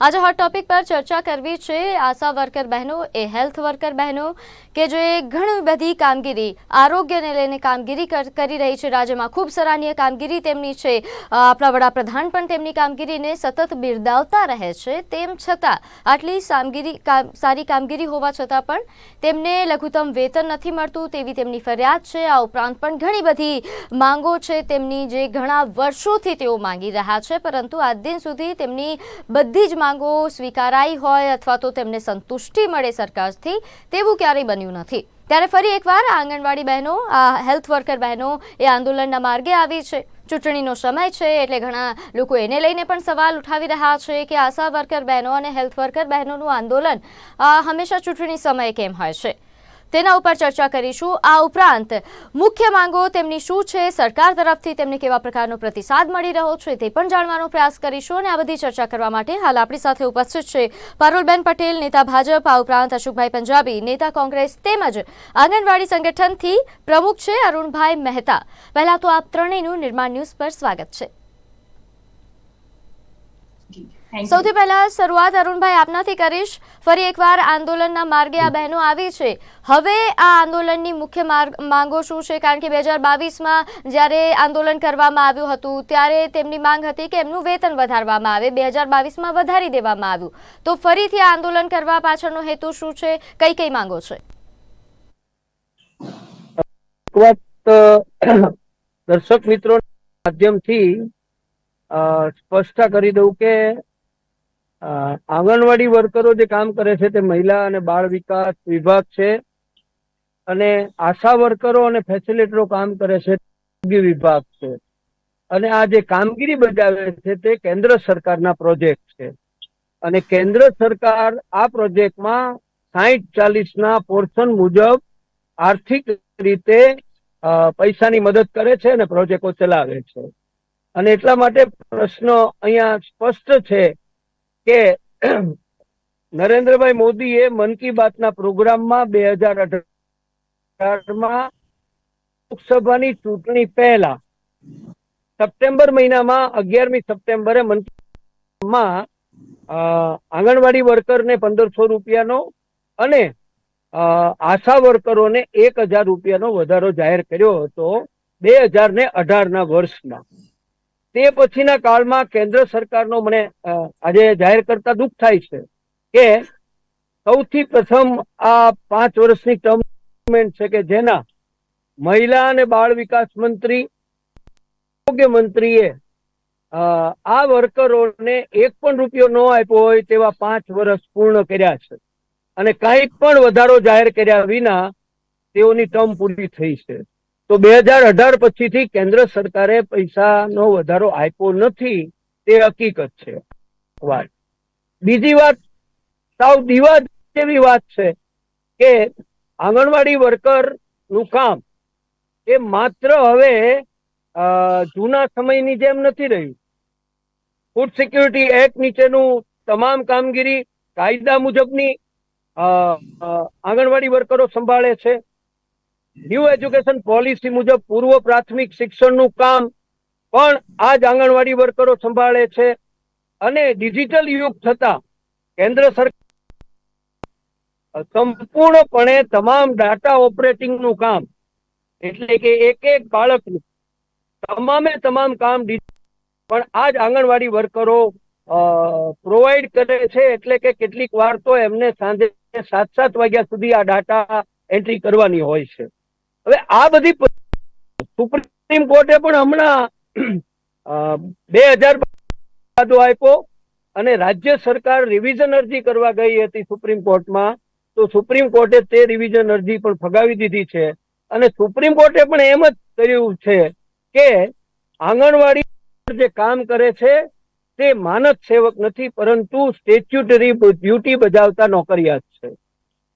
આજે hot topic પર ચર્ચા કરવી છે આશા વર્કર બહેનો, એ હેલ્થ વર્કર બહેનો, કે જે ઘણી બધી કામગીરી, આરોગ્યને લઈને કામગીરી કરી રહી છે. રાજ્યમાં ખૂબ સરાહનીય કામગીરી તેમની છે. આપણા વડાપ્રધાન પણ તેમની કામગીરીને સતત બિરદાવતા રહે છે. તેમ છતાં, આટલી સામગીરી સારી કામગીરી હોવા છતાં પણ તેમને લઘુત્તમ વેતન નથી મળતું તેવી તેમની ફરિયાદ છે. આ ઉપરાંત પણ ઘણી બધી માંગો છે તેમની જે ઘણા વર્ષોથી તેઓ માંગી રહ્યા છે. પરંતુ આજ દિન સુધી તેમની બધી જ માંગો સ્વીકારાઈ હોય અથવા તો તેમને સંતુષ્ટિ મળે સરકારથી, તેવું ક્યારેય બન્યું નથી. ત્યારે ફરી એકવાર આંગણવાડી બહેનો, આ હેલ્થ વર્કર બહેનો એ આંદોલનના માર્ગે આવી છે. ચૂંટણીનો સમય છે એટલે ઘણા લોકો એને લઈને પણ સવાલ ઉઠાવી રહ્યા છે કે આશા વર્કર બહેનો અને હેલ્થ વર્કર બહેનોનું આંદોલન હંમેશા ચૂંટણી સમયે કેમ હોય છે? તેના ઉપર ચર્ચા કરીશું. આ ઉપરાંત, મુખ્ય માંગો તેમની શું છે? સરકાર તરફથી તેમને કેવા પ્રકારનો પ્રતિસાદ મળી રહ્યો છે તે પણ જાણવાનો પ્રયાસ કરીશું અને આ બધી ચર્ચા કરવા માટે હાલ આપણી સાથે ઉપસ્થિત છે પારુલબેન પટેલ, નેતા ભાજપ, આ ઉપરાંત અશોકભાઈ પંજાબી, નેતા કોંગ્રેસ તેમજ આંગણવાડી સંગઠનથી પ્રમુખ છે અરુણભાઈ મહેતા. પહેલા તો આપ ત્રણેયનું નિર્માણ ન્યૂઝ પર સ્વાગત છે. સૌથી પહેલા શરૂઆત અરુણભાઈ આપનાથી કરીશ. ફરી એકવાર આંદોલનના માર્ગે આ બહેનો આવી છે. હવે આ આંદોલનની મુખ્ય માંગો શું છે? કારણ કે બે હજાર બાવીસમાં જ્યારે આંદોલન કરવામાં આવ્યું હતું ત્યારે તેમની માંગ હતી કે એમનું વેતન વધારવામાં આવે. બે હજાર બાવીસમાં વધારી દેવામાં આવ્યું. તો ફરીથી આ આંદોલન કરવા પાછળનો હેતુ શું છે? કઈ કઈ માંગો છે? દર્શક મિત્રો માધ્યમથી અ, સ્પષ્ટતા કરી દઉં કે આંગણવાડી વર્કરો જે કામ કરે છે તે મહિલા અને બાળ વિકાસ વિભાગ છે અને આશા વર્કરો અને ફેસિલિટરો કામ કરે છે વિભાગ છે. અને આ જે કામગીરી બજાવે છે તે કેન્દ્ર સરકારના પ્રોજેક્ટ છે. અને કેન્દ્ર સરકાર આ પ્રોજેક્ટમાં સાહીઠ ચાલીસના પોર્શન મુજબ આર્થિક રીતે પૈસાની મદદ કરે છે અને પ્રોજેક્ટો ચલાવે છે. અને એટલા માટે પ્રશ્ન અહીંયા સ્પષ્ટ છે કે નરેન્દ્રભાઈ મોદીએ મન કી બાતના પ્રોગ્રામમાં બે હજાર અઢારમાં લોકસભાની ચૂંટણી પહેલા સપ્ટેમ્બર મહિનામાં, અગિયારમી સપ્ટેમ્બરે મન બાતમાં આંગણવાડી વર્કરને પંદરસો રૂપિયાનો અને આશા વર્કરોને એક હજાર રૂપિયાનો વધારો જાહેર કર્યો હતો બે હજાર ને અઢાર ના વર્ષમાં. તે પછીના કાળમાં કેન્દ્ર સરકારનો મને આજે જાહેર કરતા દુઃખ થાય છે કે સૌથી પ્રથમ આ પાંચ વર્ષની ટર્મ છે કે જેના મહિલા અને બાળ વિકાસ મંત્રી, આરોગ્ય મંત્રીએ આ વર્કરોને એક પણ રૂપિયો ન આપ્યો હોય તેવા પાંચ વર્ષ પૂર્ણ કર્યા છે. અને કાંઈ પણ વધારો જાહેર કર્યા વિના તેઓની ટર્મ પૂરી થઈ છે. તો બે હજાર અઢાર પછીથી કેન્દ્ર સરકારે પૈસાનો વધારો આપ્યો નથી, તે હકીકત છે. વાત. બીજી વાત, સાવ દીવા જેવી વાત છે કે આંગણવાડી વર્કરનું કામ એ માત્ર હવે જૂના સમયની જેમ નથી રહ્યું. ફૂડ સિક્યુરિટી એક્ટ નીચેનું તમામ કામગીરી કાયદા મુજબની આંગણવાડી વર્કરો સંભાળે છે. ન્યૂ એજ્યુકેશન પોલિસી મુજબ પૂર્વ પ્રાથમિક શિક્ષણનું કામ પણ આ જ આંગણવાડી વર્કરો સંભાળે છે અને ડિજિટલ યુગ થતા કેન્દ્ર સરકાર સંપૂર્ણપણે તમામ ડાટા ઓપરેટિંગનું કામ એટલે કે એક એક બાળકનું તમામે તમામ કામ પણ આ જ આંગણવાડી વર્કરો પ્રોવાઈડ કરે છે એટલે કે કેટલીક વાર તો એમને સાંજે સાત સાત વાગ્યા સુધી આ ડાટા એન્ટ્રી કરવાની હોય છે. હવે આ બધી સુપ્રીમ કોર્ટે પણ હમણાં બે હજાર આપ્યો અને રાજ્ય સરકાર રિવિઝન અરજી કરવા ગઈ હતી સુપ્રીમ કોર્ટમાં તો સુપ્રીમ કોર્ટે તે રિવિઝન અરજી પણ ફગાવી દીધી છે. અને સુપ્રીમ કોર્ટે પણ એમ જ કર્યું છે કે આંગણવાડી જે કામ કરે છે, તે માનદ સેવક નથી, પરંતુ સ્ટેચ્યુટરી ડ્યુટી બજાવતા નોકરિયાત છે.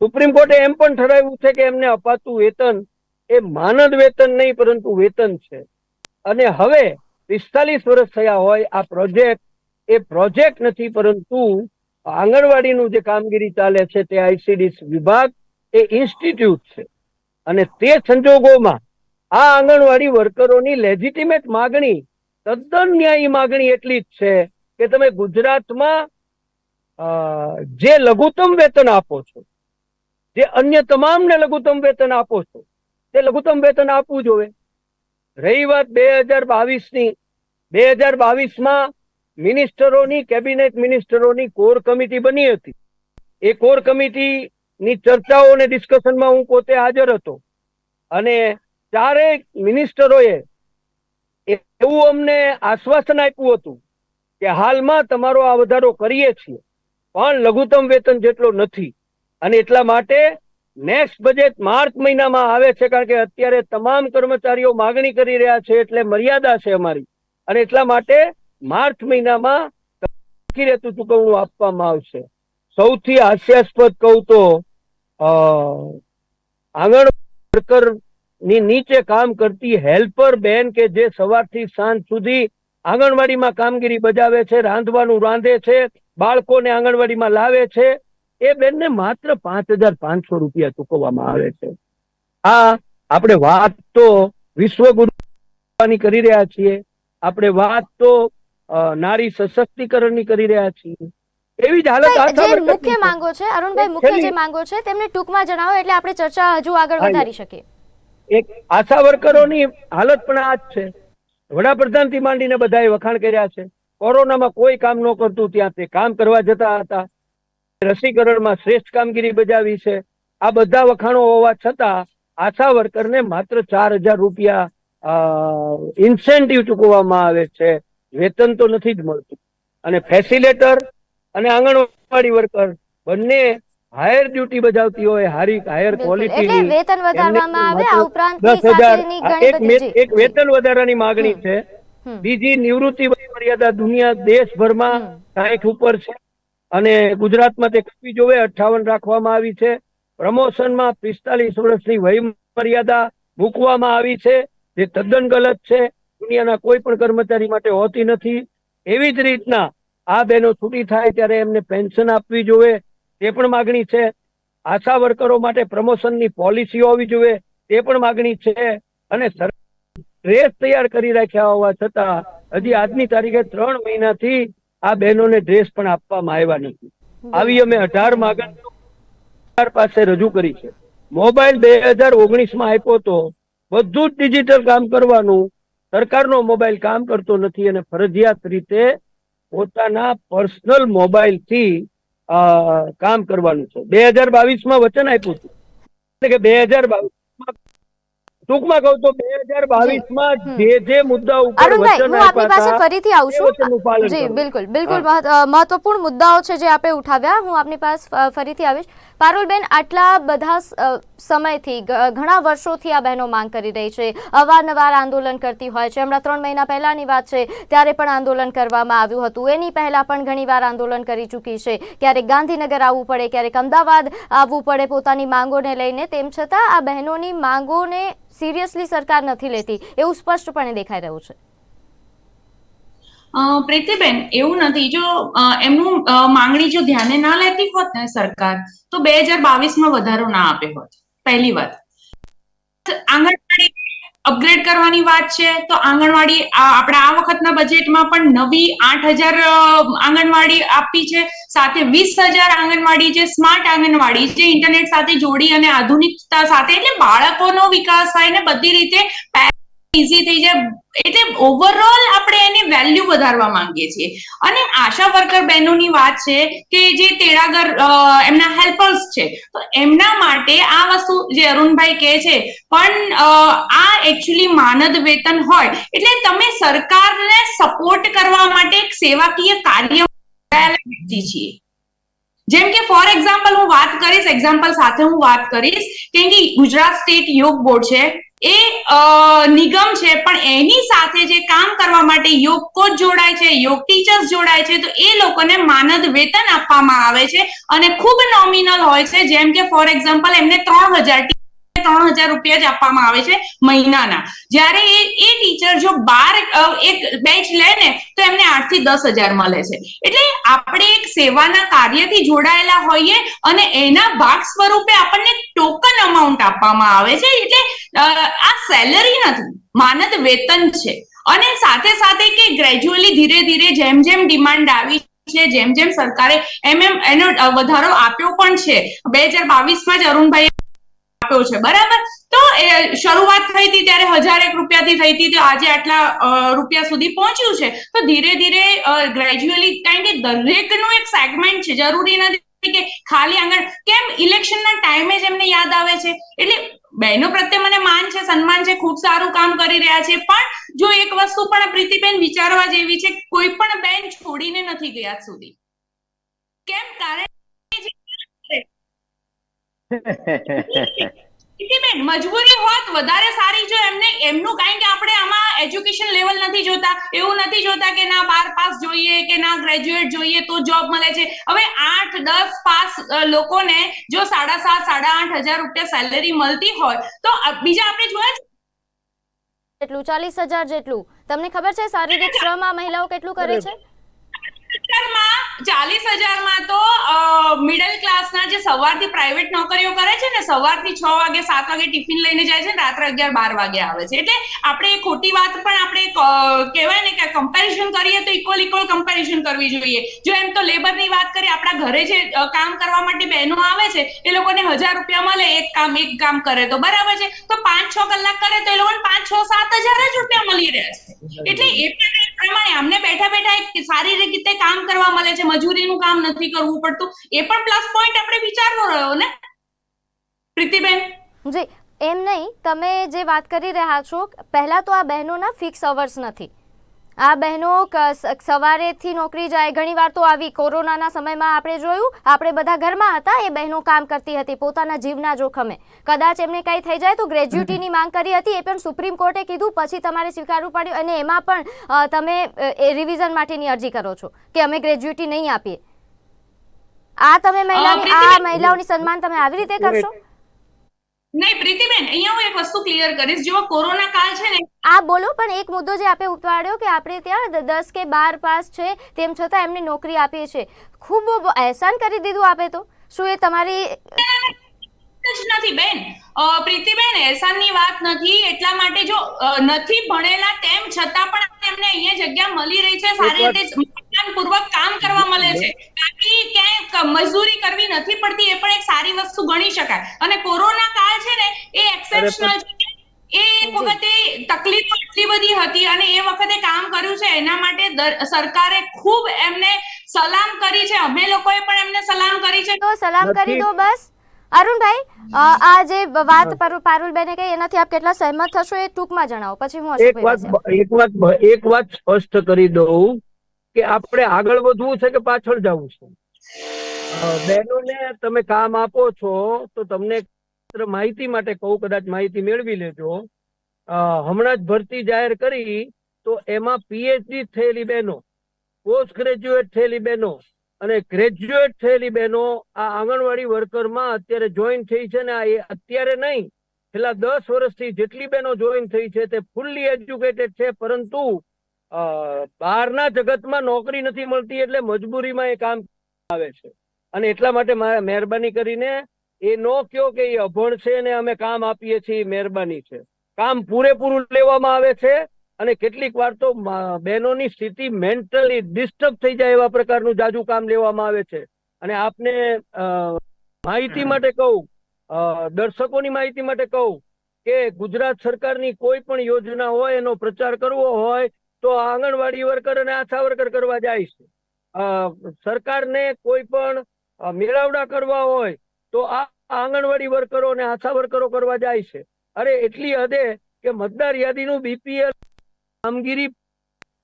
સુપ્રીમ કોર્ટે એમ પણ ઠરાવ્યું છે કે એમને અપાતું વેતન એ માનદ વેતન નહીં, પરંતુ વેતન છે. અને હવે પિસ્તાલીસ વર્ષ થયા હોય, આ પ્રોજેક્ટ, એ પ્રોજેક્ટ નથી, પરંતુ આંગણવાડીનું જે કામગીરી ચાલે છે, તે આઈસીડી વિભાગ, એ ઇન્સ્ટિટ્યૂટ છે. અને તે સંજોગોમાં આ આંગણવાડી વર્કરોની લેજિટિમેટ માગણી, તદ્દન ન્યાયી માગણી એટલી જ છે કે તમે ગુજરાતમાં જે લઘુત્તમ વેતન આપો છો, જે અન્ય તમામને લઘુત્તમ વેતન આપો છો તે લઘુત્તમ વેતન આપવું જોઈએ. રહી વાત બે હજાર બાવીસની. બે હજાર બાવીસમાં મિનિસ્ટરોની, કેબિનેટ મિનિસ્ટરોની કોર કમિટી બની હતી. એ કોર કમિટીની ચર્ચાઓ અને ડિસ્કશનમાં હું પોતે હાજર હતો. અને ચારેય મિનિસ્ટરોએ એવું અમને આશ્વાસન આપ્યું હતું કે હાલમાં તમારો આ વધારો કરીએ છીએ. પણ લઘુત્તમ વેતન જેટલો નથી. અને એટલા માટે નેક્સ્ટ બજેટ માર્ચ મહિનામાં આવે છે કારણ કે અત્યારે તમામ કર્મચારીઓ માગણી કરી રહ્યા છે એટલે મર્યાદા છે અમારી. અને એટલા માટે માર્ચ મહિનામાં બાકી રહેતું ચૂકવણું આપવામાં આવશે. સૌથી હાસ્યાસ્પદ કહું તો આંગણ વર્કરની નીચે કામ કરતી હેલ્પર બેન કે જે સવારથી સાંજ સુધી આંગણવાડીમાં કામગીરી બજાવે છે, રાંધવાનું રાંધે છે, બાળકોને આંગણવાડીમાં લાવે છે એ બેનને માત્ર પાંચ હજાર પાંચસો રૂપિયા ચૂકવવામાં આવે છે. આ આપણે વાત તો વિશ્વગુરુની કરી રહ્યા છીએ. આપણે વાત તો નારી સશક્તિકરણની કરી રહ્યા છીએ. એવી જ હાલત આશા જે મુખ્ય માંગો છે અરુણભાઈ મુખ્ય જે માંગો છે તેમને ટૂંકમાં જણાવો એટલે આપણે ચર્ચા હજુ આગળ વધારી શકીએ. એક આશા વર્કરોની હાલત પણ આ જ છે. વડાપ્રધાનથી માંડીને બધાએ વખાણ કર્યા છે. કોરોનામાં કોઈ કામ ન કરતું ત્યાં તે કામ કરવા જતા હતા. રસીકરણમાં શ્રેષ્ઠ કામગીરી બજાવી છે. આ બધા વખાણો હોવા છતાં આશા વર્કરને માત્ર ચાર હજાર રૂપિયા ઇન્સેન્ટિવ ચૂકવવામાં આવે છે. વેતન તો નથી જ મળતું. અને ફેસિલેટર અને આંગણવાડી વર્કર બંને હાયર ડ્યુટી બજાવતી હોય હારી હાયર ક્વોલિટી વેતન વધારવામાં આવે આ ઉપરાંત દસ હજાર સાથેની આ ઘણી એક વેતન વધારાની માગણી છે. બીજી નિવૃત્તિ વય મર્યાદા દુનિયા દેશભરમાં હમ. સાઠ ઉપર છે. અને ગુજરાતમાં તે કપી જોવે અઠાવન રાખવામાં આવી છે. પ્રમોશનમાં પિસ્તાલીસ વર્ષની વય મર્યાદા મૂકવામાં આવી છે. જે તદ્દન ગલત છે. દુનિયાના કોઈ પણ કર્મચારી માટે હોતી નથી. એવી જ રીતના આ બહેનો છૂટી થાય ત્યારે એમને પેન્શન આપવી જોઈએ તે પણ માગણી છે. આશા વર્કરો માટે પ્રમોશનની પોલિસી હોવી જોઈએ તે પણ માગણી છે. અને ડ્રેસ તૈયાર કરી રાખ્યા હોવા છતાં, હજી આજની તારીખે ત્રણ મહિનાથી આ બહેનોને ડ્રેસ પણ આપવામાં આવ્યા નથી. આવી અમે અઢાર માગણીઓ પાસે રજૂ કરી છે. મોબાઈલ બે હજાર ઓગણીસમાં આપ્યો તો બધું જ ડિજિટલ કામ કરવાનું. સરકારનો મોબાઈલ કામ કરતો નથી અને ફરજિયાત રીતે પોતાના પર્સનલ મોબાઈલથી અ, કામ કરવાનું છે. બે હજાર બાવીસમાં વચન આપ્યું હતું. એટલે કે બે હજાર બાવીસ ટૂંકમાં કહું તો બે હજાર બાવીસમાં જે જે મુદ્દા ઉપર હું આપની પાસે ફરીથી આવશું. જી બિલકુલ બિલકુલ મહત્વપૂર્ણ મુદ્દાઓ છે જે આપણે ઉઠાવ્યા. હું આપની પાસે ફરીથી આવીશ. પારુલબેન, આટલા બધા સમયથી ઘણા વર્ષોથી આ બહેનો માંગ કરી રહી છે. અવારનવાર આંદોલન કરતી હોય છે. હમણાં ત્રણ મહિના પહેલાંની વાત છે, ત્યારે પણ આંદોલન કરવામાં આવ્યું હતું. એની પહેલાં પણ ઘણીવાર આંદોલન કરી ચૂકી છે. ક્યારેક ગાંધીનગર આવવું પડે, ક્યારેક અમદાવાદ આવવું પડે પોતાની માંગોને લઈને. તેમ છતાં આ બહેનોની માંગોને સિરિયસલી સરકાર નથી લેતી. એવું સ્પષ્ટપણે દેખાઈ રહ્યું છે. પ્રીતિબેન, એવું નથી. જો એમનું માંગણી જો ધ્યાને ના લેતી હોત ને સરકાર, તો બે હજાર બાવીસમાં વધારો ના આપે હોત. પહેલી વાત. આંગણવાડી અપગ્રેડ કરવાની વાત છે, તો આંગણવાડી આપણા આ વખતના બજેટમાં પણ નવી આઠ હજાર આંગણવાડી આપી છે. સાથે વીસ હજાર આંગણવાડી જે સ્માર્ટ આંગણવાડી, જે ઇન્ટરનેટ સાથે જોડી અને આધુનિકતા સાથે, એટલે બાળકોનો વિકાસ થાય ને બધી રીતે ઇઝી થઈ જાય. એટલે ઓવરઓલ આપણે એની વેલ્યુ વધારવા માંગીએ છીએ. અને આશા વર્કર બહેનોની વાત છે કે જે તેડાગર એમના હેલ્પર્સ છે. તો એમના માટે આ વસ્તુ જે અરુણભાઈ કહે છે, પણ આ એકચ્યુઅલી માનદ વેતન હોય. એટલે તમે સરકારને સપોર્ટ કરવા માટે એક સેવાકીય કાર્ય છીએ જેમ કે ફોર એક્ઝામ્પલ હું વાત કરીશ એક્ઝામ્પલ સાથે હું વાત કરીશ, કેમ કે ગુજરાત સ્ટેટ યોગ બોર્ડ છે, એ નિગમ છે, પણ એની સાથે જે કામ કરવા માટે યોગ કોચ જોડાય છે, યોગ ટીચર્સ જોડાય છે, તો એ લોકોને માનદ વેતન આપવામાં આવે છે અને ખૂબ નોમિનલ હોય છે, જેમ કે ફોર એક્ઝામ્પલ એમને ત્રણ હજાર ત્રણ હજાર રૂપિયા જ આપવામાં આવે છે મહિનાના. જ્યારે એ એ ટીચર જો બાર એક બેચ લે ને, તો એમને આઠથી દસ હજાર મળે છે. એટલે આપણે એક સેવાના કાર્યથી જોડાયેલા હોઈએ અને એના ભાગ સ્વરૂપે આપણને ટોકન અમાઉન્ટ આપવામાં આવે છે. એટલે આ સેલરી નથી, માનદ વેતન છે. અને સાથે સાથે કે ગ્રેજ્યુઅલી ધીરે ધીરે જેમ જેમ ડિમાન્ડ આવી છે, જેમ જેમ સરકારે એમ એમ, એનો વધારો આપ્યો પણ છે. બે હજાર બાવીસમાં જ અરુણભાઈ આપ્યો છે, બરાબર? તો શરૂઆત થઈ હતી ત્યારે હજાર એક રૂપિયાથી થઈ હતી, તો આજે આટલા રૂપિયા સુધી પહોંચ્યું છે. તો ધીરે ધીરે ગ્રેજ્યુઅલી કારણ કે દરેકનું એક સેગમેન્ટ છે. જરૂરી નથી કે ખાલી આંગણ, કેમ? ઇલેક્શનના ટાઈમે જ એમને યાદ આવે છે. એટલે બહેનો પ્રત્યે મને માન છે, સન્માન છે, ખૂબ સારું કામ કરી રહ્યા છે. પણ જો એક વસ્તુ પણ પ્રીતિબેન વિચારવા જેવી છે, કોઈ પણ બેન છોડીને નથી ગયા સુધી. કેમ? કારણ જે- મજબૂરી હોત વધારે સારી જો એમને એમનું કારણ કે આપણે આમાં એજ્યુકેશન લેવલ નથી જોતા એવું નથી જોતા કે ના બાર પાસ જોઈએ કે ના ગ્રેજ્યુએટ જોઈએ તો જોબ મળે છે. હવે આઠ દસ પાસ લોકોને જો સાડા સાત સાડા આઠ હજાર રૂપિયા સેલેરી મળતી હોય તો બીજા આપણે જોયા છે? જેટલું ચાલીસ હજાર જેટલું. તમને ખબર છે શારીરિક શ્રમ આ મહિલાઓ કેટલું કરે છે? ચાલીસ હજારમાં તો મિડલ ક્લાસના જે સવારથી પ્રાઇવેટ નોકરીઓ કરે છે ને, સવારથી છ વાગે, સાત વાગે ટિફિન લઈને જાય છે ને, રાત્રે અગિયાર, બાર વાગે આવે છે. એટલે આપણે ખોટી વાત પણ આપણે કહેવાય ને કે કમ્પેરિઝન કરીએ તો ઇક્વલ ઇક્વલ કમ્પેરિઝન કરવી જોઈએ. જો એમ તો લેબરની વાત કરીએ, આપણા ઘરે જે કામ કરવા માટે બહેનો આવે છે, એ લોકોને હજાર રૂપિયા મળે, એક કામ એક કામ કરે તો, બરાબર છે? તો પાંચ, છ કલાક કરે તો એ લોકોને પાંચ, છ, સાત હજાર જ રૂપિયા મળી રહેશે. એટલે એ પ્રમાણે અમને બેઠા બેઠા એક સારી રીતે કામ કરવા મળે છે મજૂરીનું કામ નથી કરવું પડતું. એ પણ પ્લસ પોઈન્ટ આપણે વિચારવો રહ્યો ને? પ્રીતિબેન? જી, એમ નહીં. તમે જે વાત કરી રહ્યા છો, પહેલાં તો આ બહેનોના ફિક્સ અવર્સ નથી. આ બહેનો સવારેથી નોકરી જાય. ઘણીવાર તો આવી કોરોનાના સમયમાં આપણે જોયું આપણે બધા ઘરમાં હતા એ બહેનો કામ કરતી હતી પોતાના જીવના જોખમે. કદાચ એમને કંઈ થઈ જાય તો ગ્રેજ્યુટીની માંગ કરી હતી એ પણ સુપ્રીમ કોર્ટે કીધું પછી તમારે સ્વીકારવું પડ્યું અને એમાં પણ તમે એ રિવિઝન માટેની અરજી કરો છો કે અમે ગ્રેજ્યુટી નહીં આપીએ. આ તમે મહિલાની આ મહિલાઓની સન્માન તમે આવી રીતે કરશો? નહીં પ્રીતિબેન અહીંયા હું એક વસ્તુ ક્લિયર કરીશ. જો કોરોના કાળ છે ને આ બોલો પણ એક મુદ્દો જે આપે ઉપાડ્યો કે આપણે ત્યાં દસ કે બાર પાસ છે તેમ છતાં એમને નોકરી આપીએ છે ખૂબ એહસાન અહેસાન કરી દીધું આપે તો. શું એ તમારી જ નથી બેન. અ, પ્રીતિબેન એહસાનની વાત નથી. એટલા માટે જો નથી ભણેલા તેમ છતાં પણ એમને અહીંયા જગ્યા મળી રહી છે. સારી રીતે પૂર્વક કામ કરવા મળે છે. બાકી ક્યાંય મજૂરી કરવી નથી પડતી એ પણ એક સારી વસ્તુ ગણી શકાય. અને કોરોના કાળ છે ને એ એક્સેપ્શનલ છે. એ વખતે તકલીફ એટલી બધી હતી અને એ વખતે કામ કર્યું છે એના માટે સરકારે ખૂબ એમને સલામ કરી છે. અમે લોકોએ પણ એમને સલામ કરી છે. તો સલામ કરી દો બસ. અરુણભાઈ આ જે વાત પર- પારુલબેને કહી એનાથી આપ કેટલા સહેમત થશો એ ટૂંકમાં જણાવો. પછી હું એક વાત એક વાત એક વાત સ્પષ્ટ કરી દઉં. કે આપણે આગળ વધવું છે કે પાછળ જવું છે? બહેનોને તમે કામ આપો છો, તો તમને માહિતી માટે કહું, કદાચ માહિતી મેળવી લેજો. હમણાં જ ભરતી જાહેર કરી, તો એમાં પીએચડી થયેલી બહેનો, પોસ્ટ ગ્રેજ્યુએટ થયેલી બહેનો અને ગ્રેજ્યુએટ થયેલી બહેનો આ આંગણવાડી વર્કરમાં અત્યારે જોઈન થઈ છે ને આ અત્યારે નહીં, છેલ્લા દસ વર્ષથી જેટલી બહેનો જોઈન થઈ છે તે ફૂલ્લી એજ્યુકેટેડ છે, પરંતુ બહારના જગતમાં નોકરી નથી મળતી એટલે મજબૂરીમાં એ કામ આવે છે. અને એટલા માટે મહેરબાની કરીને એ નો કયો કે એ અભણ છે ને અમે કામ આપીએ છીએ મહેરબાની છે. કામ પૂરેપૂરું લેવામાં આવે છે અને કેટલીક વાર તો બહેનોની સ્થિતિ મેન્ટલી ડિસ્ટર્બ થઈ જાય એવા પ્રકારનું જાજુ કામ લેવામાં આવે છે. અને આપને માહિતી માટે કહું દર્શકોની માહિતી માટે કહું કે ગુજરાત સરકારની કોઈ પણ યોજના હોય એનો પ્રચાર કરવો હોય તો આંગણવાડી વર્કર અને આશા વર્કર કરવા જાય છે. સરકારને કોઈ પણ મેળાવડા કરવા હોય તો આ આંગણવાડી વર્કરો અને આશા વર્કરો કરવા જાય છે. અરે એટલી હદે કે મતદાર યાદીનું બીપીએલ કામગીરી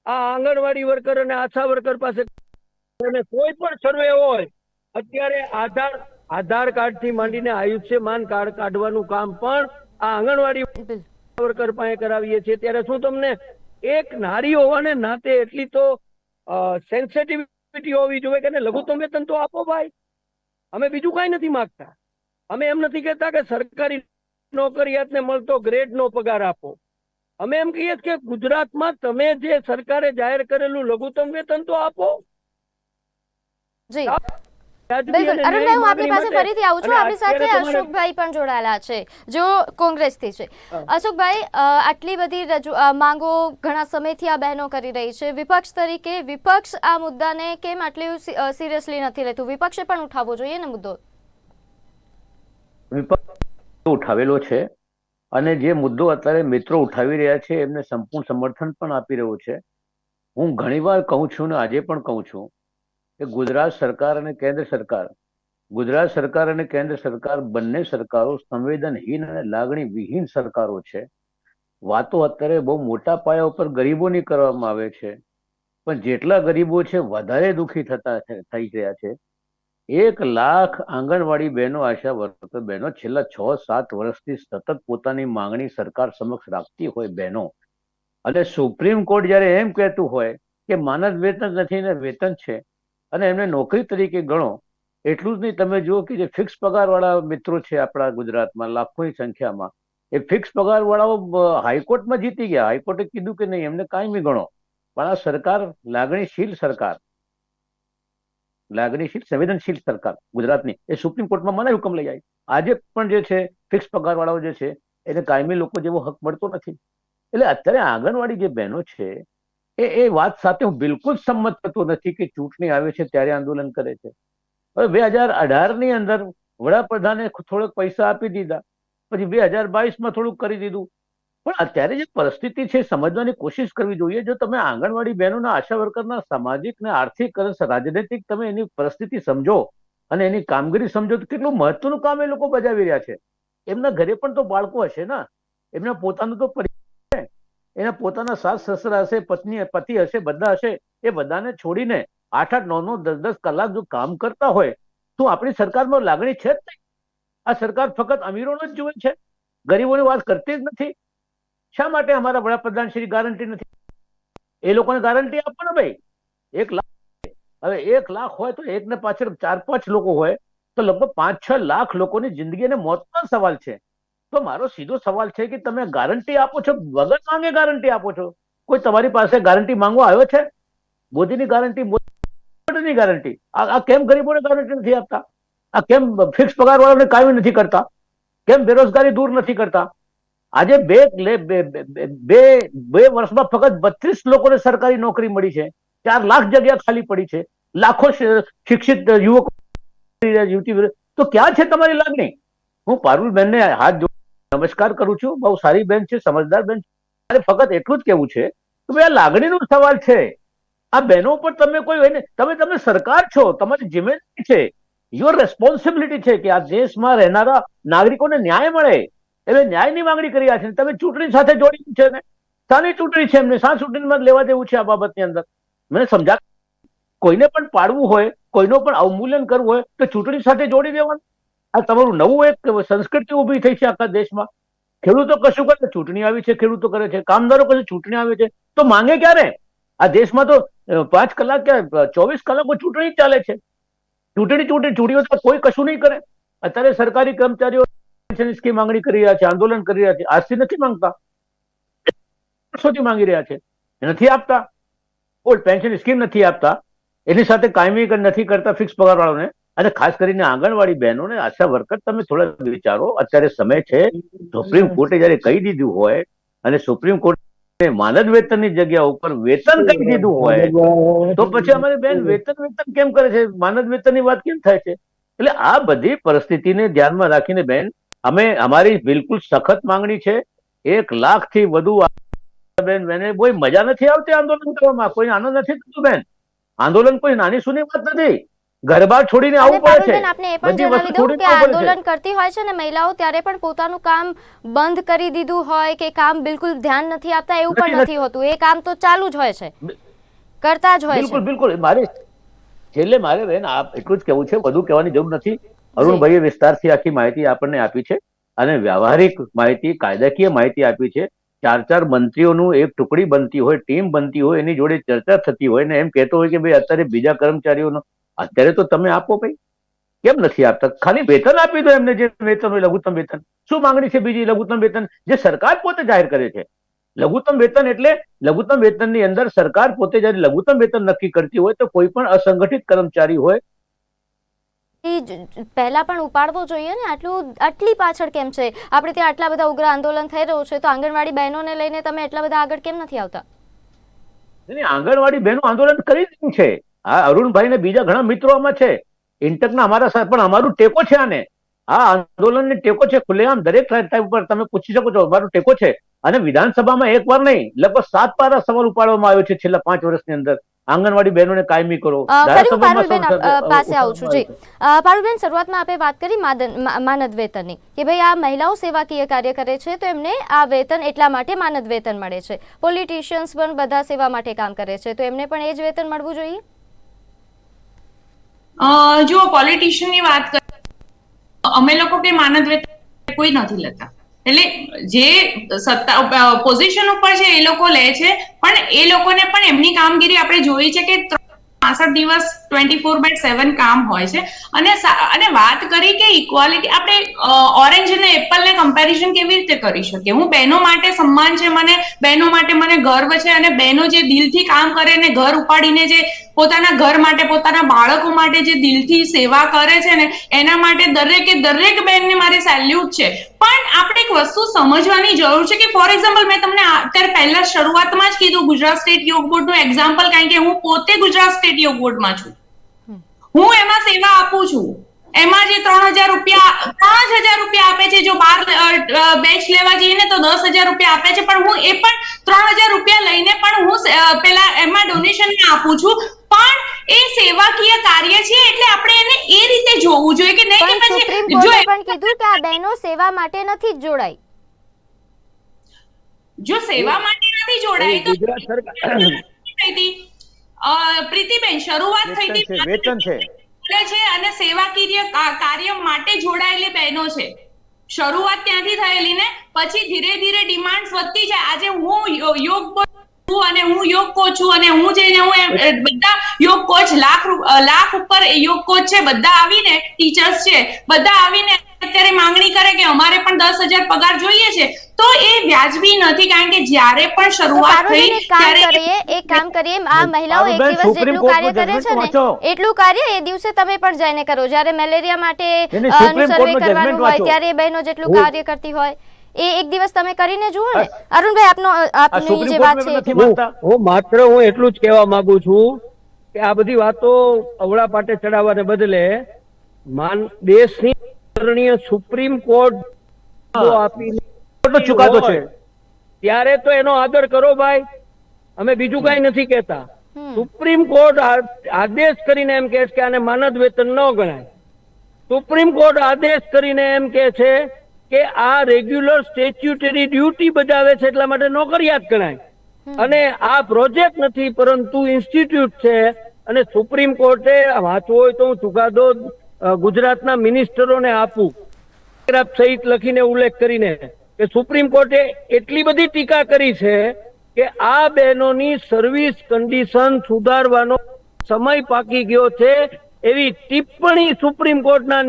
આ આંગણવાડી વર્કર અને આશા વર્કર પાસે અને કોઈ પણ સર્વે હોય અત્યારે આધાર આધાર કાર્ડથી માંડીને આયુષ્યમાન કાર્ડ કાઢવાનું કામ પણ આ આંગણવાડી વર્કર પાસે કરાવીએ છીએ. ત્યારે શું તમને એક નારી હોવાને નાતે એટલી તો સેન્સિટિવિટી હોવી જોઈએ કે લઘુત્તમ વેતન તો આપો ભાઈ. અમે બીજું કાંઈ નથી માંગતા. અમે એમ નથી કહેતા કે સરકારી નોકરિયાતને મળતો ગ્રેડ નો પગાર આપો. અમે એમ કહીએ કે ગુજરાતમાં તમે જે સરકારે જાહેર કરેલું લઘુત્તમ વેતન તો આપો. જી. અરુણભાઈ હું આપની પાસે ફરીથી આવું છું. આપની સાથે અશોકભાઈ પણ જોડાયેલા છે જો કોંગ્રેસથી છે. અશોકભાઈ આટલી બધી રજૂ માંગો ઘણા સમયથી આ બહેનો કરી રહી છે. વિપક્ષ તરીકે વિપક્ષ આ મુદ્દાને કેમ આટલું સિરિયસલી નથી લેતું? વિપક્ષે પણ ઉઠાવવો જોઈએ ને મુદ્દો? વિપક્ષ ઉઠાવેલો છે અને જે મુદ્દો અત્યારે મિત્રો ઉઠાવી રહ્યા છે એમને સંપૂર્ણ સમર્થન પણ આપી રહ્યો છે. હું ઘણીવાર કહું છું ને આજે પણ કહું છું કે ગુજરાત સરકાર અને કેન્દ્ર સરકાર, ગુજરાત સરકાર અને કેન્દ્ર સરકાર બંને સરકારો સંવેદનહીન અને લાગણી વિહીન સરકારો છે. વાતો અત્યારે બહુ મોટા પાયા ઉપર ગરીબોની કરવામાં આવે છે. પણ જેટલા ગરીબો છે, વધારે દુઃખી થતા થઈ રહ્યા છે. એક લાખ આંગણવાડી બહેનો આશા વર્કર બહેનો છેલ્લા છ, સાત વર્ષથી સતત પોતાની માંગણી સરકાર સમક્ષ રાખતી હોય બહેનો. અને સુપ્રીમ કોર્ટ જ્યારે એમ કહેતું હોય કે માનદ વેતન નથી ને વેતન છે અને એમને નોકરી તરીકે ગણો, એટલું જ નહીં, તમે જુઓ કે જે ફિક્સ પગારવાળા મિત્રો છે આપણા ગુજરાતમાં, લાખોની સંખ્યામાં, એ ફિક્સ પગારવાળાઓ હાઈકોર્ટમાં જીતી ગયા. હાઈકોર્ટે કીધું કે નહીં, એમને કાયમી ગણો. પણ આ સરકાર, લાગણીશીલ સરકાર, લાગણીશીલ, સંવેદનશીલ સરકાર ગુજરાતની, એ સુપ્રીમ કોર્ટમાં મને હુકમ લઈ આવી. આજે પણ જે છે ફિક્સ પગારવાળાઓ જે છે, એને કાયમી લોકો જેવો હક મળતો નથી. એટલે અત્યારે આંગણવાડી જે બહેનો છે એ એ વાત સાથે હું બિલકુલ સંમત થતો નથી કે ચૂંટણી આવે છે ત્યારે આંદોલન કરે છે. હવે બે હજાર અઢારની અંદર વડાપ્રધાને થોડોક પૈસા આપી દીધા. પછી બે હજાર બાવીસમાં થોડુંક કરી દીધું. પણ અત્યારે જે પરિસ્થિતિ છે સમજવાની કોશિશ કરવી જોઈએ. જો તમે આંગણવાડી બહેનોના, આશા વર્કરના, સામાજિક ને આર્થિક અને રાજનૈતિક તમે એની પરિસ્થિતિ સમજો અને એની કામગીરી સમજો તો કેટલું મહત્વનું કામ એ લોકો બજાવી રહ્યા છે. એમના ઘરે પણ તો બાળકો હશે ને. એમના પોતાનું તો એના પોતાના સાસ, સસરા હશે, પત્ની, પતિ હશે, બધા હશે, એ બધાને છોડીને આઠ આઠ નવ નવ દસ દસ કલાક જો કામ કરતા હોય, તો આપણી સરકારમાં લાગણી છે જ નહીં. આ સરકાર ફક્ત અમીરોનો જ જુએ છે. ગરીબોની વાત કરતી જ નથી. શા માટે અમારા વડાપ્રધાન શ્રી ગારંટી નથી? એ લોકોને ગારંટી આપો ને ભાઈ. એક લાખ હવે એક લાખ હોય તો એકને પાછળ ચાર પાંચ લોકો હોય, તો લગભગ પાંચ છ લાખ લોકોની જિંદગી અને મોતનો સવાલ છે. તો મારો સીધો સવાલ છે કે તમે ગારંટી આપો છો? વગર માંગે ગારંટી આપો છો? કોઈ તમારી પાસે ગારંટી માંગવા આવ્યો છે? મોદીની ગારંટી મોદીની ગારંટી આ કેમ ગરીબોને ગારંટી નથી આપતા? આ કેમ ફિક્સ પગાર વાળાને કાયમી નથી કરતા? કેમ બેરોજગારી દૂર નથી કરતા? આજે બે બે બે- વર્ષમાં ફક્ત બત્રીસ લોકોને સરકારી નોકરી મળી છે. ચાર લાખ જગ્યા ખાલી પડી છે. લાખો શિક્ષિત યુવકો તો ક્યાં છે તમારી લાગણી? હું પારુલબેનને હાથ જોડી નમસ્કાર કરું છું. બહુ સારી બેન છે, સમજદાર બેન છે. ફક્ત એટલું જ કેવું છે કે ભાઈ, આ લાગણીનો સવાલ છે. આ બહેનો પર તમે કોઈ હોય ને તમે તમે સરકાર છો, તમારી જિમ્મેદારી છે. યોર રેસ્પોન્સિબિલિટી છે કે આ દેશમાં રહેનારા નાગરિકોને ન્યાય મળે. એટલે ન્યાયની માંગણી કરી રહ્યા છે. તમે ચૂંટણી સાથે જોડી છે ને? સાની ચૂંટણી છે એમને? શા ચૂંટણીમાં લેવા દેવું છે આ બાબતની અંદર? મને સમજા, કોઈને પણ પાડવું હોય, કોઈનો પણ અવમૂલ્યન કરવું હોય, તો ચૂંટણી સાથે જોડી દેવાનું. આ તમારું નવું એક સંસ્કૃતિ ઊભી થઈ છે આખા દેશમાં. ખેડૂતો કશું કરે? ચૂંટણી આવી છે, ખેડૂતો કરે છે. કામદારો કશું ચૂંટણી આવે છે? તો માંગે ક્યારે? આ દેશમાં તો પાંચ કલાક કે ચોવીસ કલાકો ચૂંટણી ચાલે છે. ચૂંટણી ચૂંટણી, ચૂંટણીઓ કોઈ કશું નહીં કરે. અત્યારે સરકારી કર્મચારીઓ પેન્શનની માંગણી કરી રહ્યા છે, આંદોલન કરી રહ્યા છે. આજથી નથી માંગતા. વર્ષોથી માંગી રહ્યા છે. નથી આપતા. ઓલ્ડ પેન્શન સ્કીમ નથી આપતા. એની સાથે કાયમી નથી કરતા ફિક્સ પગાર વાળાને અને ખાસ કરીને આંગણવાડી બહેનોને આશા વર્કર તમે થોડા વિચારો અત્યારે સમય છે. સુપ્રીમ કોર્ટે જયારે કહી દીધું હોય અને સુપ્રીમ કોર્ટે માનદ વેતનની જગ્યા ઉપર વેતન કહી દીધું હોય તો પછી અમારી બેન વેતન વેતન કેમ કરે છે? માનદ વેતનની વાત કેમ થાય છે? એટલે આ બધી પરિસ્થિતિને ધ્યાનમાં રાખીને બેન અમે અમારી બિલકુલ સખત માંગણી છે. એક લાખથી વધુ બેન બેન કોઈ મજા નથી આવતી આંદોલન કરવામાં. કોઈ આનંદ નથી થતો બેન. આંદોલન કોઈ નાની સુની વાત નથી. ઘર બાર છોડીને આવવું પડે છે. આપને એ પણ જણાવી દઉં કે. આંદોલન કરતી હોય છે ને મહિલાઓ ત્યારે પણ પોતાનું કામ બંધ કરી દીધું હોય કે કામ બિલકુલ ધ્યાન નથી આપતા એવું પણ નથી, હોતું. એ કામ તો ચાલુ જ હોય છે. કરતા જ હોય બિલકુલ છે. બિલકુલ. મારે છેલ્લે મારે બેન આપ એટલું જ કહેવું છે વધુ કહેવાની જરૂર નથી. અરુણભાઈએ વિસ્તારથી આખી માહિતી આપણને આપી છે અને વ્યવહારિક માહિતી કાયદાકીય માહિતી આપી છે. ચાર ચાર મંત્રીઓનું એક ટુકડી બનતી હોય ટીમ બનતી હોય એની જોડે ચર્ચા થતી હોય ને એમ કહેતો હોય કે ભાઈ અત્યારે બીજા કર્મચારીઓનો અત્યારે તો તમે આપો ભાઈ. કેમ નથી આપતા? ખાલી વેતન આપી દો એમને જે વેતન હોય લઘુત્તમ વેતન. શું માંગણી છે બીજી લઘુત્તમ વેતન? જે સરકાર પોતે જાહેર કરે છે. લઘુત્તમ વેતન એટલે લઘુત્તમ વેતનની અંદર સરકાર પોતે જ્યારે લઘુત્તમ વેતન નક્કી કરતી હોય તો કોઈ પણ અસંગઠિત કર્મચારી હોય. પહેલા પણ ઉપાડવો જોઈએ ને. આટલું આટલી પાછળ કેમ છે? આપણે ત્યાં આટલા બધા ઉગ્ર આંદોલન થઈ રહ્યું છે તો આંગણવાડી બહેનોને લઈને તમે એટલા બધા આગળ કેમ નથી આવતા? નહીં, આંગણવાડી બહેનો આંદોલન કરી જ છે. આ અરુણભાઈ ને બીજા ઘણા મિત્રો આમાં છે. ઇન્ટકના અમારા સાથે પણ અમારું ટેકો છે આને. આ આંદોલનને ટેકો છે ખુલ્લેઆમ દરેક ટાઈપ પર તમે પૂછી શકો છો અમારો ટેકો છે. અને વિધાનસભામાં એક વાર નહીં લગભગ સાત પારા સવાલ ઉપાડવામાં આવ્યો છે છેલ્લા પાંચ વર્ષની અંદર. આંગણવાડી બહેનોને કાયમી કરો. હું પાસે આવું છું. જી. પારુલબેન શરૂઆતમાં આપણે વાત કરી માનદ વેતનની કે ભાઈ આ મહિલાઓ સેવાકીય કાર્ય કરે છે તો એમને આ વેતન એટલા માટે માનદ વેતન મળે છે. પોલિટિશિયન્સ પણ બધા સેવા માટે કામ કરે છે તો એમને પણ એ જ વેતન મળવું જોઈએ? અ, જુઓ પોલિટિશિયનની વાત કરીએ અમે લોકો કે માનદ વેતન કોઈ નથી લેતા. એટલે જે સત્તા પોઝિશન ઉપર છે એ લોકો લે છે પણ એ લોકોને પણ એમની કામગીરી આપણે જોઈ છે કે પાસઠ દિવસ ટ્વેન્ટી ફોર બાય સેવન કામ હોય છે. અને અને વાત કરી કે ઇક્વાલિટી આપણે ઓરેન્જ અને એપલ ને કમ્પેરિઝન કેવી રીતે કરી શકીએ? હું બહેનો માટે સન્માન છે, મને બહેનો માટે મને ગર્વ છે અને બહેનો જે દિલથી કામ કરે ને ઘર ઉપાડીને જે પોતાના ઘર માટે, પોતાના બાળકો માટે જે દિલથી સેવા કરે છે ને, એના માટે દરેકે, દરેક બહેનને મારી સેલ્યુટ છે. પણ આપણે એક વસ્તુ સમજવાની જરૂર છે કે ફોર એક્ઝામ્પલ મેં તમને અત્યારે પહેલા શરૂઆતમાં જ કીધું ગુજરાત સ્ટેટ યોગ બોર્ડનું એક્ઝામ્પલ કારણ કે હું પોતે ગુજરાત સ્ટેટ યોગ બોર્ડમાં છું. હું એમાં સેવા આપું છું. એમાં જે ત્રણ હજાર રૂપિયા પાંચ હજાર રૂપિયા આપે છે જો બાર બેચ લેવા જઈએ ને તો દસ હજાર રૂપિયા આપે છે પણ હું એ પણ ત્રણ હજાર રૂપિયા લઈને પણ હું પેલા એમાં ડોનેશન આપું છું. પણ એ સેવાકીય કાર્ય છે એટલે આપણે એને એ રીતે જોવું જોઈએ કે નહીં કે પછી જો પણ કીધું કે આ બહેનો સેવા માટે નથી જોડાઈ. જો સેવા માટે નથી જોડાઈ તો ગુજરાત સરકાર પ્રીતિબેન શરૂઆત થઈ હતી વેતન છે. છે અને સેવાકીય કાર્ય માટે જોડાયેલી બહેનો છે. શરૂઆત ત્યાંથી થયેલી ને પછી ધીરે ધીરે ડિમાન્ડ વધતી જાય. આજે હું યોગ છું અને હું યોગ કોચ છું અને હું જઈને હું બધા યોગ કોચ લાખ લાખ ઉપર યોગ કોચ છે. બધા આવીને ટીચર્સ છે. બધા આવીને અત્યારે માંગણી કરે કે અમારે પણ દસ હજાર પગાર જોઈએ છે તો એ વ્યાજબી નથી કારણ કે જ્યારે પણ શરૂઆત થઈ ત્યારે કરીએ એક કામ કરીએ આ મહિલાઓ એક દિવસ જેટલું કાર્ય કરે છે ને એટલું કાર્ય એ દિવસે તમે પણ જઈને કરો. જ્યારે મેલેરિયા માટે સર્વે કરવાનું હોય ત્યારે એ બહેનો જેટલું કાર્ય કરતી હોય એ એક દિવસ તમે કરીને જુઓ ને. અરુણભાઈ આપનો આપની જે વાત છે હું માત્ર હું એટલું જ કહેવા માંગુ છું કે આ બધી વાતો અવળા પાટે ચડાવવાને બદલે માન દેશની આદરણીય સુપ્રીમ કોર્ટ આપીને ચુકાદો છે. ત્યારે તો એનો આદર કરો ભાઈ. અમે બીજું કઈ નથી કહેતા. સુપ્રીમ કોર્ટ આદેશ કરીને એમ કહે છે કે આને માનદ વેતન ન ગણાય. સુપ્રીમ કોર્ટ આદેશ કરીને એમ કહે છે કે આ રેગ્યુલર સ્ટેચ્યુટરી ડ્યુટી બજાવે છે એટલા માટે નોકરિયાત ગણાય. અને આ પ્રોજેક્ટ નથી પરંતુ ઇન્સ્ટિટ્યૂટ છે. અને સુપ્રીમ કોર્ટે વાંચવો હોય તો હું ચુકાદો ગુજરાતના મિનિસ્ટરોને આપું. પેરેગ્રાફ સહિત લખીને ઉલ્લેખ કરીને કે સુપ્રીમ કોર્ટે એટલી બધી ટીકા કરી છે કે આ બહેનોની સર્વિસ કન્ડિશન સુધારવાનો સમય પાકી ગયો છે એવી ટિપ્પણી સુપ્રીમ કોર્ટના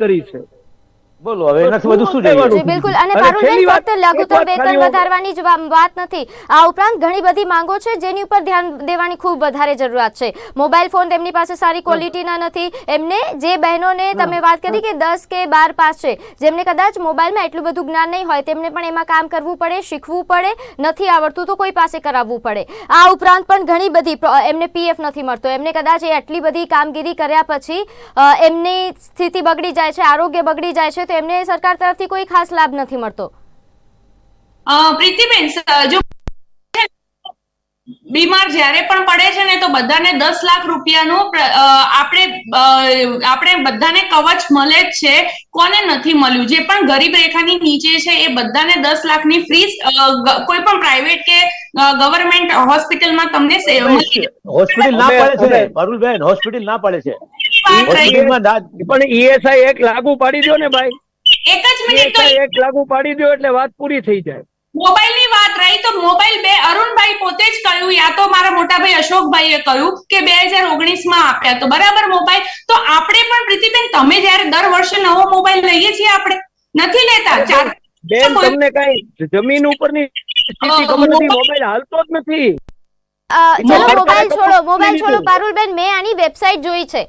કરી છે. બોલો હવે એનાથી વધુ શું જોઈએ? બિલકુલ. અને પારુલબેન ફક્ત લઘુત્તમ વેતન વધારવાની જ વાત નથી. આ ઉપરાંત ઘણી બધી માંગો છે જેની ઉપર ધ્યાન દેવાની ખૂબ વધારે જરૂરિયાત છે. મોબાઈલ ફોન તેમની પાસે સારી ક્વોલિટીના નથી. એમને જે બહેનોને તમે વાત કરી કે દસ કે બાર પાસ છે જેમને કદાચ મોબાઈલમાં એટલું બધું જ્ઞાન નહીં હોય તેમને પણ એમાં કામ કરવું પડે શીખવું પડે નથી આવડતું તો કોઈ પાસે કરાવવું પડે. આ ઉપરાંત પણ ઘણી બધી એમને પીએફ નથી મળતો. એમને કદાચ એ આટલી બધી કામગીરી કર્યા પછી અ, એમની સ્થિતિ બગડી જાય છે આરોગ્ય બગડી જાય છે તો એમને સરકાર તરફથી કોઈ ખાસ લાભ નથી મળતો. પ્રીતિબેન જો બીમાર જ્યારે પણ પડે છે ને તો બધાને દસ લાખ રૂપિયાનું આપણે આપણે બધાને કવચ મળે જ છે. કોને નથી મળ્યું? જે પણ ગરીબ રેખાની નીચે છે એ બધાને દસ લાખની ફ્રી કોઈ પણ પ્રાઇવેટ કે ગવર્મેન્ટ હોસ્પિટલમાં તમને હોસ્પિટલ ના પડે છે અરુલબેન હોસ્પિટલ ના પડે છે. હોસ્પિટલમાં પણ ઈએસઆઈ એક લાગુ પાડી દો ને ભાઈ. એક જ મિનિટ તો એક લાગુ પાડી દો એટલે વાત પૂરી થઈ જાય. મોબાઈલની વાત રહી તો મોબાઈલ બે અરુણભાઈ પોતે જ કહ્યું યા તો મારા મોટાભાઈ અશોકભાઈએ કહ્યું કે બે હજાર ઓગણીસમાં આપ્યા તો. બરાબર મોબાઈલ? તો આપણે પણ પ્રીતિબેન તમે જ્યારે દર વર્ષે નવો મોબાઈલ લઈએ છીએ આપણે. નથી લેતા? ચાર બેન તમને કઈ જમીન ઉપરની ની મોબાઈલ હાલતો જ નથી. ચલો મોબાઈલ છોડો મોબાઈલ છોડો. પારુલબેન મેં આની વેબસાઇટ જોઈ છે.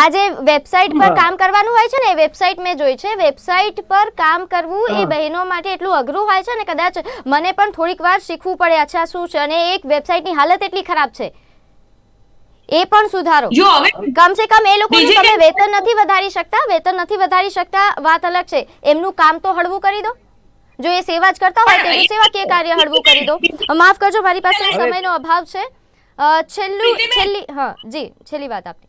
આ જે વેબસાઇટ પર કામ કરવાનું હોય છે ને એ વેબસાઇટ મેં જોઈ છે. વેબસાઇટ પર કામ કરવું એ બહેનો માટે એટલું અઘરું હોય છે ને કદાચ મને પણ થોડીક વાર શીખવું પડે અચ્છા શું છે અને એક વેબસાઇટની હાલત એટલી ખરાબ છે. એ પણ સુધારો. જો હવે કમ સે કમ એ લોકોનું તમે વેતન નથી વધારી શકતા વેતન નથી વધારી શકતા વાત અલગ છે. એમનું કામ તો હળવું કરી દો. જો એ સેવા જ કરતા હોય તો સેવા કે કાર્ય હળવું કરી દો. માફ કરજો મારી પાસે સમયનો અભાવ છે. છેલ્લું છેલ્લી હા જી છેલ્લી વાત આપની.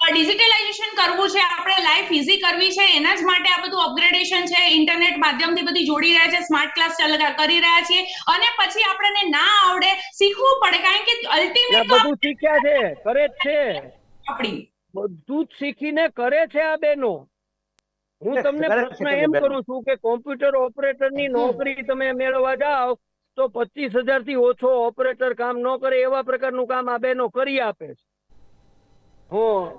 ડિજિટલાઇઝેશન કરવું છે આપણે લાઈફ ઈઝી કરવી છે એના જ માટે આ બધું અપગ્રેડેશન છે ઇન્ટરનેટ માધ્યમથી બધી જોડી રહ્યા છે સ્માર્ટ ક્લાસ કરી રહ્યા છીએ અને પછી આપણને ના આવડે શીખવું પડે કારણ કે અલ્ટિમેટ બધું શીખ્યા છે કરે જ છે. આપણી. બધું જ શીખીને કરે છે આ બેનો. હું તમને પ્રશ્ન એમ કરું છું કે કોમ્પ્યુટર ઓપરેટરની નોકરી તમે મેળવવા જાઓ તો પચીસ હજારથી ઓછો ઓપરેટર કામ ન કરે એવા પ્રકારનું કામ આ બેનો કરી આપે છે. હું.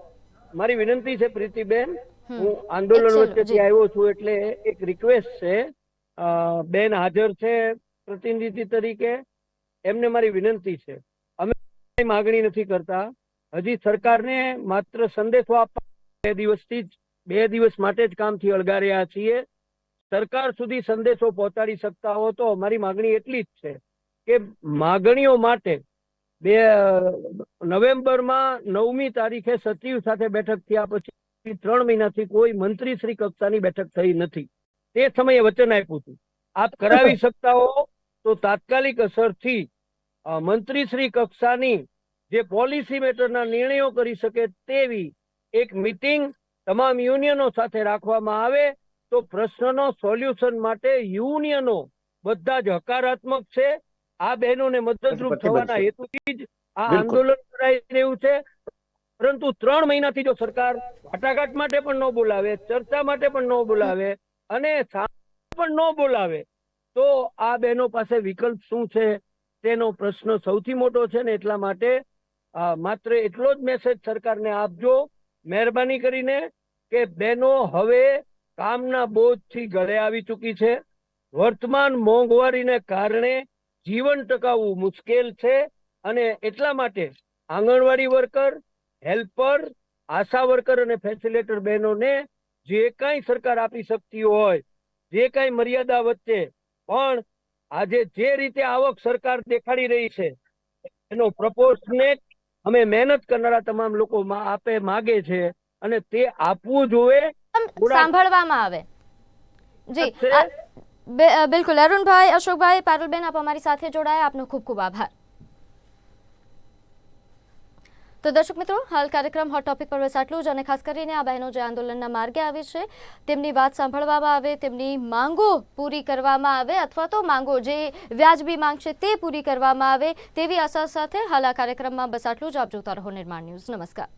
મારી વિનંતી છે પ્રીતિબેન હું આંદોલન વચ્ચેથી આવ્યો છું એટલે એક રિક્વેસ્ટ છે. બેન હાજર છે પ્રતિનિધિ તરીકે. એમને મારી વિનંતી છે. અમે માગણી નથી કરતા. હજી સરકારને માત્ર સંદેશો આપવા બે દિવસથી જ બે દિવસ માટે જ કામથી અળગાર્યા છીએ. સરકાર સુધી સંદેશો પહોંચાડી શકતા હો તો અમારી માગણી એટલી જ છે કે માગણીઓ માટે બે નવેમ્બરમાં નવમી તારીખે સચિવ સાથે બેઠક થયા પછી ત્રણ મહિનાથી કોઈ મંત્રી શ્રી કક્ષાની બેઠક થઈ નથી. તે સમયે વચન આપ્યું હતું. આપ કરાવી શકતા હો તો તાત્કાલિક અસરથી મંત્રી શ્રી કક્ષાની જે પોલિસી મેટરના નિર્ણયો કરી શકે તેવી એક મિટિંગ તમામ યુનિયનો સાથે રાખવામાં આવે તો પ્રશ્નનો સોલ્યુશન માટે યુનિયનો બધા જ હકારાત્મક છે આ બહેનોને મદદરૂપ થવાના હેતુથી જ આ આંદોલન કરાઈ રહ્યું છે. પરંતુ ત્રણ મહિનાથી જો સરકાર વાટાઘાટ માટે પણ ન બોલાવે ચર્ચા માટે પણ ન બોલાવે અને પણ ન બોલાવે તો આ બહેનો પાસે વિકલ્પ શું છે? તેનો પ્રશ્ન સૌથી મોટો છે ને એટલા માટે માત્ર એટલો જ મેસેજ સરકારને આપજો મહેરબાની કરીને કે બહેનો હવે કામના બોજથી ગળે આવી ચૂકી છે. વર્તમાન મોંઘવારીને કારણે જીવન ટકાવવું મુશ્કેલ છે અને એટલા માટે anganwadi worker helper ASHA worker અને ફેસિલેટર બહેનોને જે કાંઈ સરકાર આપી શકતી હોય જે કાંઈ મર્યાદા વચ્ચે પણ આજે જે રીતે આવક સરકાર દેખાડી રહી છે એનો પ્રપોર્શનેટ અમે મહેનત કરનારા તમામ લોકો આપે માગે છે અને તે આપવું જોઈએ. સાંભળવામાં આવે. જી બિલકુલ. અરુણભાઈ, અશોકભાઈ, પારુલબેન, આપ અમારી સાથે જોડાયા. આપનો ખૂબ ખૂબ આભાર. તો દર્શક મિત્રો, હાલ કાર્યક્રમ હોટ ટોપિક પર બસ આટલું જ અને ખાસ કરીને આ બહેનો જે આંદોલનના માર્ગે આવી છે, તેમની વાત સાંભળવામાં આવે, તેમની માંગો પૂરી કરવામાં આવે અથવા તો માંગો જે વ્યાજબી માંગ છે તે પૂરી કરવામાં આવે તેવી આશા સાથે હાલ આ કાર્યક્રમમાં બસ આટલું જ. આપ જોતા રહો નિર્માણ ન્યૂઝ. નમસ્કાર.